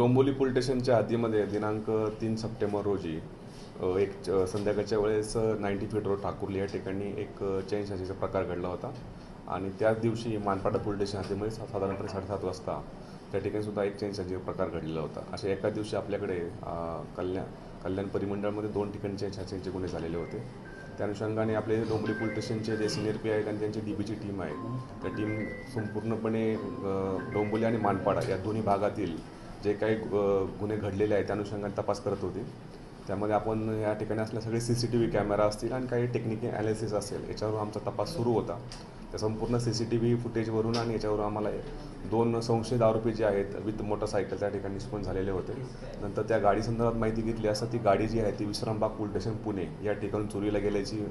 Dombivli police स्टेशनच्या हद्दीमध्ये दिनांक तीन सप्टेंबर रोजी एक च- संध्याकाळच्या वेळेस नाईन्टी फीट रोड ठाकुर्ली या ठिकाणी एक चैन शाजीचा प्रकार घडला होता. आणि त्याच दिवशी मानपाडा पोलीस स्टेशन हद्दीमध्ये साधारणपणे साडेसात वाजता त्या ठिकाणी सुद्धा एक चैन शाजीचा प्रकार घडलेला होता. अशा एका दिवशी आपल्याकडे कल्याण कल्याण परिमंडळामध्ये दोन ठिकाणी चैन शाजीचे गुन्हे झालेले होते. त्या अनुषंगाने आपले डोंबोली पोलीस स्टेशनचे जे सिनियर पी आहेत आणि त्यांची डी बीची टीम आहे त्या टीम संपूर्णपणे डोंबोली आणि मानपाडा या दोन्ही भागातील जे काही गुन्हे घडलेले आहेत त्या अनुषंगाने तपास करत होते. त्यामध्ये आपण या ठिकाणी असल्या सगळे C C T V camera असतील आणि काही टेक्निकल ॲनालिसिस असेल याच्यावर आमचा तपास सुरू होता. त्या संपूर्ण सी सी टी व्ही फुटेजवरून आणि याच्यावरून आम्हाला दोन संशयित आरोपी जे आहेत विथ मोटरसायकल त्या ठिकाणी निष्पन्न झालेले होते. नंतर त्या गाडी संदर्भात माहिती घेतली असता ती गाडी जी आहे ती विश्रामबाग पोलीस स्टेशन पुणे या ठिकाणी चोरीला गेल्याची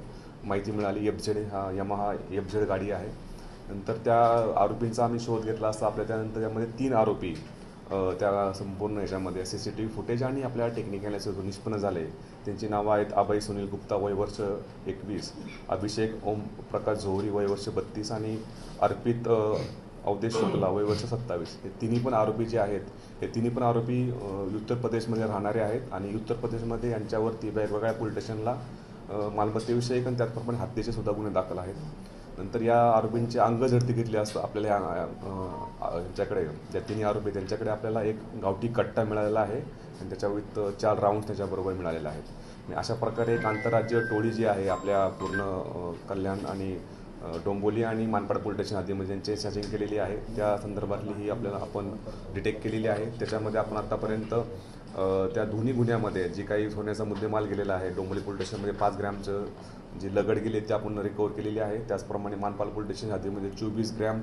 माहिती मिळाली. एफ झेड हा यमाहा एफ झेड गाडी आहे. नंतर त्या आरोपींचा आम्ही शोध घेतला असता आपल्या त्यानंतर त्यामध्ये तीन आरोपी त्या संपूर्ण याच्यामध्ये C C T V footage आणि आपल्या टेक्निकल निष्पन्न झाले त्यांची नावं आहेत अभय सुनील गुप्ता वय वर्ष एकवीस अभिषेक ओम प्रकाश झोहरी वय वर्ष बत्तीस आणि अर्पित अवधेश शुक्ला वय वर्ष सत्तावीस. हे तिन्ही पण आरोपी जे आहेत हे तिन्ही पण आरोपी उत्तर प्रदेशमध्ये राहणारे आहेत आणि उत्तर प्रदेशमध्ये यांच्यावरती वेगवेगळ्या पोलीस स्टेशनला मालमत्तेविषयी मालमत्तेविषयक आणि त्याचप्रमाणे हत्येचे सुद्धा गुन्हे दाखल आहेत. नंतर या आरोपींची अंग झडती घेतली असता आपल्याला यांच्याकडे. ज्या तिन्ही आरोपी त्यांच्याकडे आपल्याला एक गावठी कट्टा मिळालेला आहे आणि त्याच्या विथ चार राऊंड त्याच्याबरोबर मिळालेले आहेत. आणि अशा प्रकारे एक आंतरराज्य टोळी जी आहे आपल्या पूर्ण कल्याण आणि डोंबोली आणि मानपाड पोलीस स्टेशन हद्दीमध्ये ज्यांची सॅचिंग केलेली आहे त्या संदर्भातली ही आपल्याला आपण डिटेक्ट केलेली आहे. त्याच्यामध्ये आपण आत्तापर्यंत त्या दोन्ही गुन्ह्यामध्ये जी काही सोन्याचा मुद्देमाल गेलेला आहे डोंबोली पोलीस स्टेशनमध्ये पाच ग्रॅमचं जी लगड गेली ते आपण रिकवर केलेली आहे. त्याचप्रमाणे मानपाल पोलीस स्टेशन हद्दीमध्ये चोवीस ग्रॅम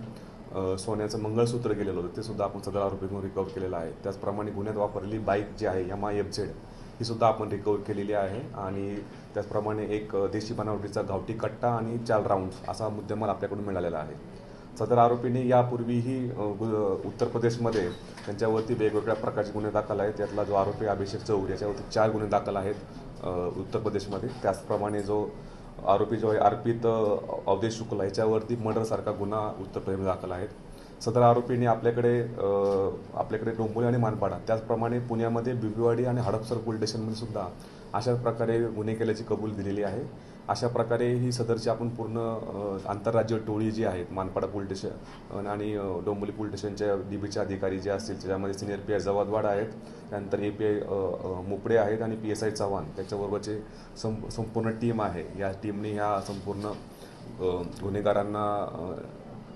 सोन्याचं मंगळसूत्र गेलेलं होतं ते सुद्धा आपण सदर आरोपीकडून रिकवर केलेलं आहे. त्याचप्रमाणे गुन्ह्यात वापरलेली बाईक जी आहे एम आय एफ झेड ही सुद्धा आपण रिकवर केलेली आहे. आणि त्याचप्रमाणे एक देशी बनावटीचा गावठी कट्टा आणि चार राऊंड असा मुद्देमाल आपल्याकडून मिळालेला आहे. सदर आरोपीने यापूर्वीही गु- उत्तर प्रदेशमध्ये त्यांच्यावरती वेगवेगळ्या प्रकारचे गुन्हे दाखल आहेत. त्यातला जो आरोपी अभिषेक चौर याच्यावरती चार गुन्हे दाखल आहेत उत्तर प्रदेशमध्ये. त्याचप्रमाणे जो आरोपी जो आहे अर्पित अवधेश शुक्ला याच्यावरती मर्डरसारखा गुन्हा उत्तर प्रदेशमध्ये दाखल आहेत सदर आरोपीने आपल्याकडे आपल्याकडे डोंबोली आणि मानपाडा त्याचप्रमाणे पुण्यामध्ये बिबीवाडी आणि हडपसर पोलीस स्टेशनमध्ये सुद्धा अशा प्रकारे गुन्हे केल्याची कबूल दिलेली आहे. अशा प्रकारे ही सदरची आपण पूर्ण आंतरराज्य टोळी जी आहेत मानपाडा पोलीस स्टेशन आणि डोंबोली पोलीस स्टेशनच्या डी बीचे अधिकारी जे असतील त्याच्यामध्ये सिनियर पी आय जवादवाड आहेत त्यानंतर ए पी आय मोपडे आहेत आणि पी एस आय चव्हाण त्याच्याबरोबरचे सं संपूर्ण टीम आहे. या टीमने ह्या संपूर्ण गुन्हेगारांना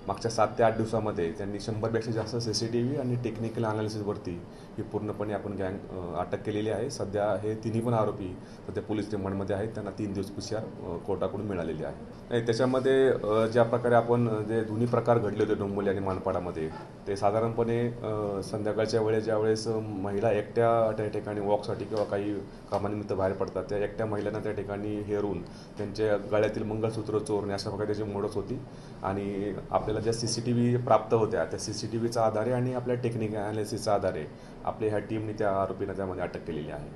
मागच्या सात ते आठ दिवसामध्ये त्यांनी शंभरपेक्षा जास्त सी सी टी व्ही आणि टेक्निकल अनालिसिसवरती ही पूर्णपणे आपण गँग अटक केलेली आहे. सध्या हे तिन्ही पण आरोपी सध्या पोलीस रिमांडमध्ये आहेत. त्यांना तीन दिवस पी सी आर कोर्टाकडून मिळालेली आहे. नाही त्याच्यामध्ये ज्या प्रकारे आपण जे दोन्ही प्रकार घडले होते डोंबोली आणि मानपाडामध्ये ते साधारणपणे संध्याकाळच्या वेळेस ज्यावेळेस महिला एकट्या त्या ठिकाणी वॉकसाठी किंवा काही कामानिमित्त बाहेर पडतात त्या एकट्या महिलांना त्या ठिकाणी हेरून त्यांच्या गळ्यातील मंगळसूत्र चोरणे अशा प्रकारे त्याची मोडच होती. आणि आपल्याला ज्या सी सी टी व्ही प्राप्त होत्या त्या सी सी टी व्हीच्या आधारे आणि आपल्या टेक्निक अनालिसिसच्या आधारे आपल्या ह्या टीमने त्या आरोपींना त्यामध्ये अटक केलेली आहे.